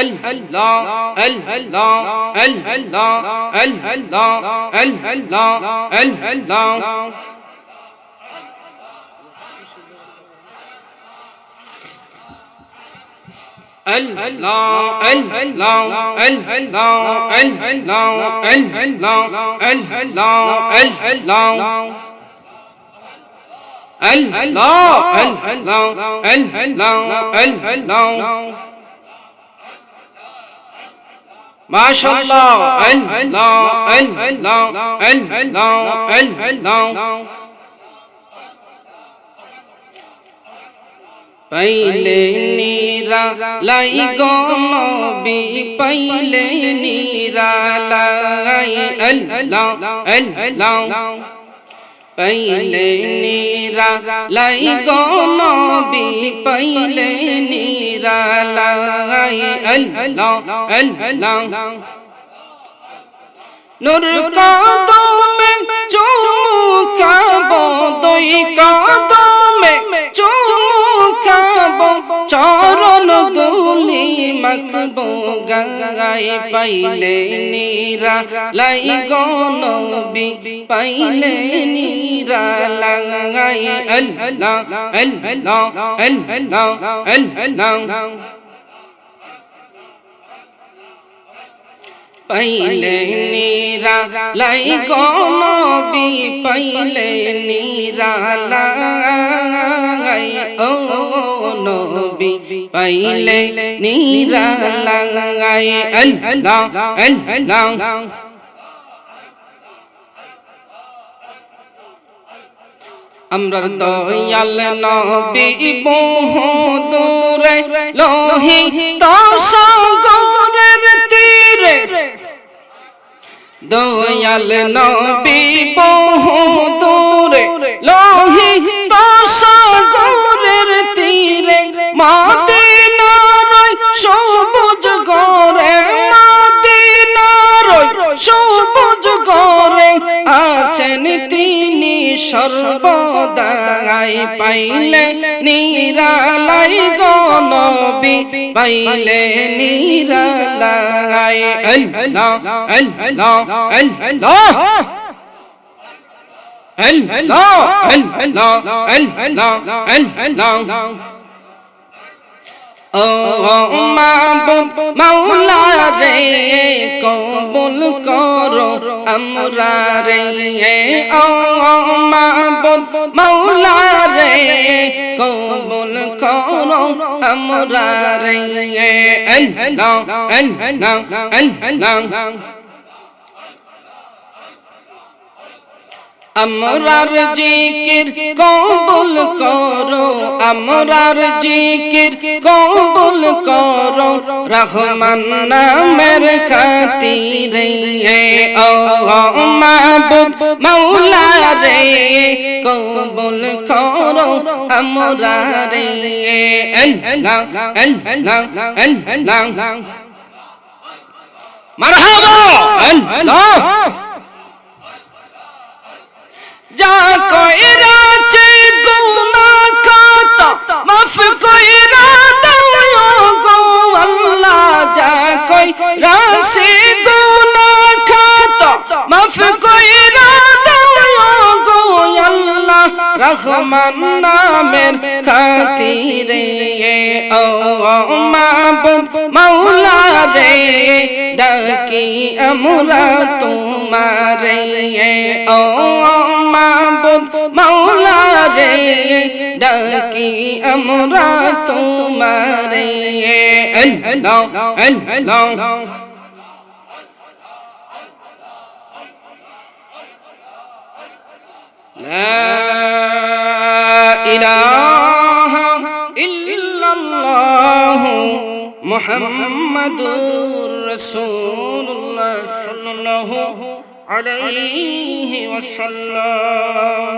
الله الله هل هل الله মাশাআল্লাহ আল্লাহ আল্লাহ আল্লাহ আল্লাহ। পাইলে নীরা লাই গনবি পাইলে নীরা লাই আল্লাহ আল্লাহ। পাইলে নিরালাই গো নবী পাইলে নিরালাই আল্লাহ আল্লাহ নূর কদমে চুমু খাব দুই কদমে চুমু খাব চরণ দুলি মাখবো গাই পাইলে নিরা লাই গো নবী পাইলে নিরা লাই আল্লাহ আল্লাহ আল্লাহ আল্লাহ পাইলে নীরা লাই গনবি পাইলে নীরা লাই ও নবী পাইলে নীরা লাই আল্লাহ আল্লাহ আমরার দয়াল নবী বহু দূরে লোহি তো সাগরের তীরে। দয়াল নবী বহু দূরে লোহি তো সাগরের তীরে। মদিনার সবুজ গরে মদিনার সবুজ গরে আছেন তিনি সর্বদাই পাইলে নিরালাই গনবি পাইলে নিরালাই। আল্লাহ আল্লাহ আল্লাহ। আল্লাহ আল্লাহ আল্লাহ আল্লাহ। ও মাবুদ মাওলা রে, কবুল করো আমরা রে। ও মাবুদ মাওলা রে, কবুল করো আমরা রে। আল্লাহ আল্লাহ আল্লাহ আমরার জিকির কবুল করো, আমরার জিকির কবুল করো। রহমান নামের খাতিরে ও মাবুদ মাওলা রে কবুল করো আমরা রে আল্লাহ আল্লাহ আল্লাহ মারহাবা আল্লাহ যা কইরাছে গুনাহ কত, মাফ কইরা দাও গো আল্লাহ, যা কইরাছে গুনাহ কত, মাফ কইরা দাও গো আল্লাহ, রহমান নামের খাতিরে ও মাবুদ মাওলা রে, ডাকি আমরা তোমারে ও ডাকি আমরা তোমারে আল্লাহ আল্লাহ لا إله إلا الله محمد رسول الله صلى الله عليه وسلم